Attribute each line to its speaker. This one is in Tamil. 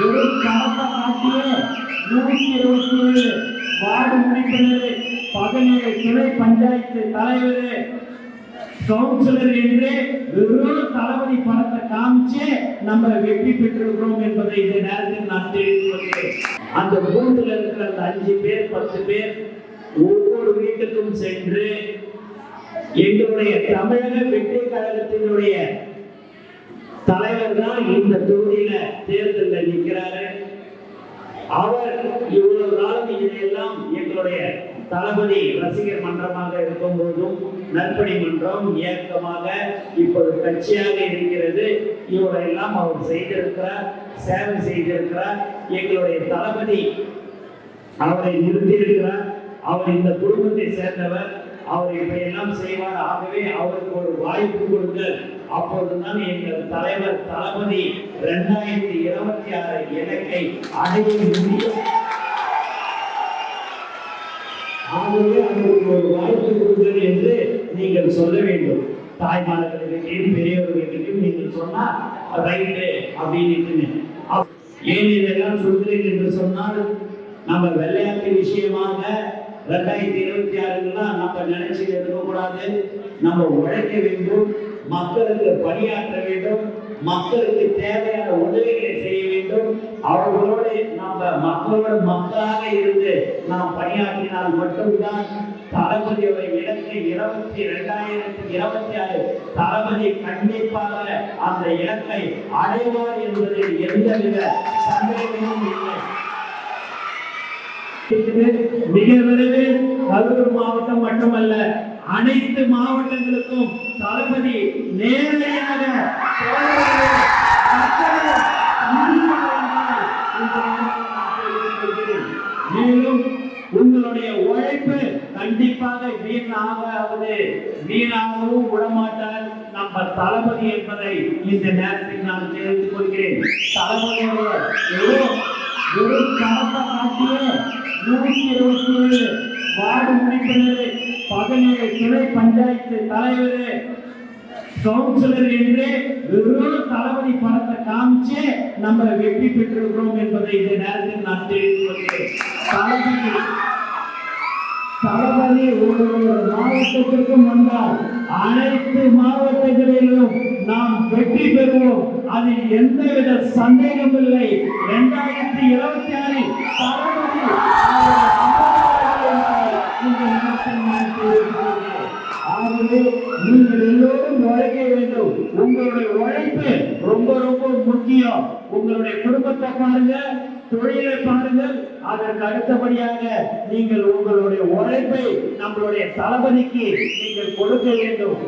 Speaker 1: ஒரு பணத்தை காட்டியே நூற்றி இருபத்தி ஏழு வார்டு உறுப்பினர் பதினேழு துணை பஞ்சாயத்து தலைவர் கவுன்சிலர் என்று வெறும் தளபதி பணத்தை காமிச்சு நம்ம வெற்றி பெற்றிருக்கிறோம் என்பதை இந்த நேரத்தில் நான் தெரிவித்து கொள்கிறேன். அந்த பூத்தில் இருக்கிற அந்த அஞ்சு பேர் பத்து பேர் ஒவ்வொரு வீட்டுக்கும் சென்று எங்களுடைய தமிழக வெற்றி கழகத்தினுடைய தலைவர் தான் இந்த தொகுதியில தேர்தலில் நிற்கிறாரு அவர் இவ்வளவு காலம் இதையெல்லாம் எங்களுடைய தளபதி ரசிகர் மன்றமாக இருக்கும் போதும் நற்பணி மன்றம் இயக்கமாக இப்போது கட்சியாக இருக்கிறது. இவரெல்லாம் அவர் செய்திருக்கிறார் சேவை செய்திருக்கிறார். எங்களுடைய தளபதி அவரை நிறுத்தியிருக்கிறார். அவர் இந்த குடும்பத்தை சேர்ந்தவர். அவர் இப்படியெல்லாம் செய்வார். ஆகவே அவருக்கு ஒரு வாய்ப்பு கொடுங்கள் அப்போதுதான் எங்கள் தலைவர் தளபதி இரண்டாயிரத்தி இருபத்தி ஆறு இலக்கை அடைய முடியும். ஆகவே அவருக்கு ஒரு வாய்ப்பு கொடுங்கள் என்று நீங்கள் சொல்ல வேண்டும். தாய்மார்களுக்கு பெரியவர்களுக்கு நீங்கள் சொன்னா ரைட்டு அப்படின்னு ஏன் இதெல்லாம் சொல்கிறேன் என்று சொன்னால் நம்ம விளையாட்டு விஷயமாக ரெண்டாயிரத்தி இருபத்தி ஆறுலாம் நம்ம நினைச்சு இருக்கக்கூடாது நம்ம உழைக்க வேண்டும் மக்களுக்கு பணியாற்ற வேண்டும் மக்களுக்கு தேவையான உதவிகளை செய்ய வேண்டும். அவர்களோடு நம்ம மக்களோட மக்களாக இருந்து நாம் பணியாற்றினால் மட்டும்தான் தளபதியோட இடத்தை இருபத்தி இரண்டாயிரத்தி இருபத்தி ஆறு தளபதி கண்டிப்பாக அந்த இலக்கை அடைவார் என்பதில் எந்தவித சந்தேகமும் இல்லை. மிக விரைவில் கரூர் மாவட்டம் மட்டுமல்ல அனைத்து மாவட்டங்களுக்கும் தளபதி நேரடியாக மேலும் உங்களுடைய உழைப்பு கண்டிப்பாக வீணாகாது. வீணாகவும் விடமாட்டார் நம்ம தளபதி என்பதை இந்த நேரத்தில் நான் தெரிந்து கொள்கிறேன். தளபதியுடைய வெறும் வெறும் காட்டியே நூற்றி இருபத்தி ஏழு வார்டு உறுப்பினர் பதினேழு துணை பஞ்சாயத்து தலைவர் கவுன்சிலர் என்று வெறும் தளபதி படத்தை காமிச்சு நம்ம வெற்றி பெற்றிருக்கிறோம் என்பதை இந்த நேரத்தில் நான் தெரிவித்துக் கொள்கிறேன். தளபதி தளபதி மாவட்டத்திற்கும் வந்தால் அனைத்து மாவட்டங்களிலும் நாம் வெற்றி பெறுவோம். அதில் எந்தவித சந்தேகம் இல்லை. இரண்டாயிரத்தி இருபத்தி ஆறில் தளபதி நீங்கள் எல்லோரும் உழைக்க வேண்டும் உங்களுடைய உழைப்பு ரொம்ப ரொம்ப முக்கியம் உங்களுடைய குடும்பத்தை பாருங்க தொழிலை பாருங்கள் அதற்கு அடுத்தபடியாக நீங்கள் உங்களுடைய உழைப்பை நம்மளுடைய தளபதிக்கு நீங்கள் கொடுக்க வேண்டும்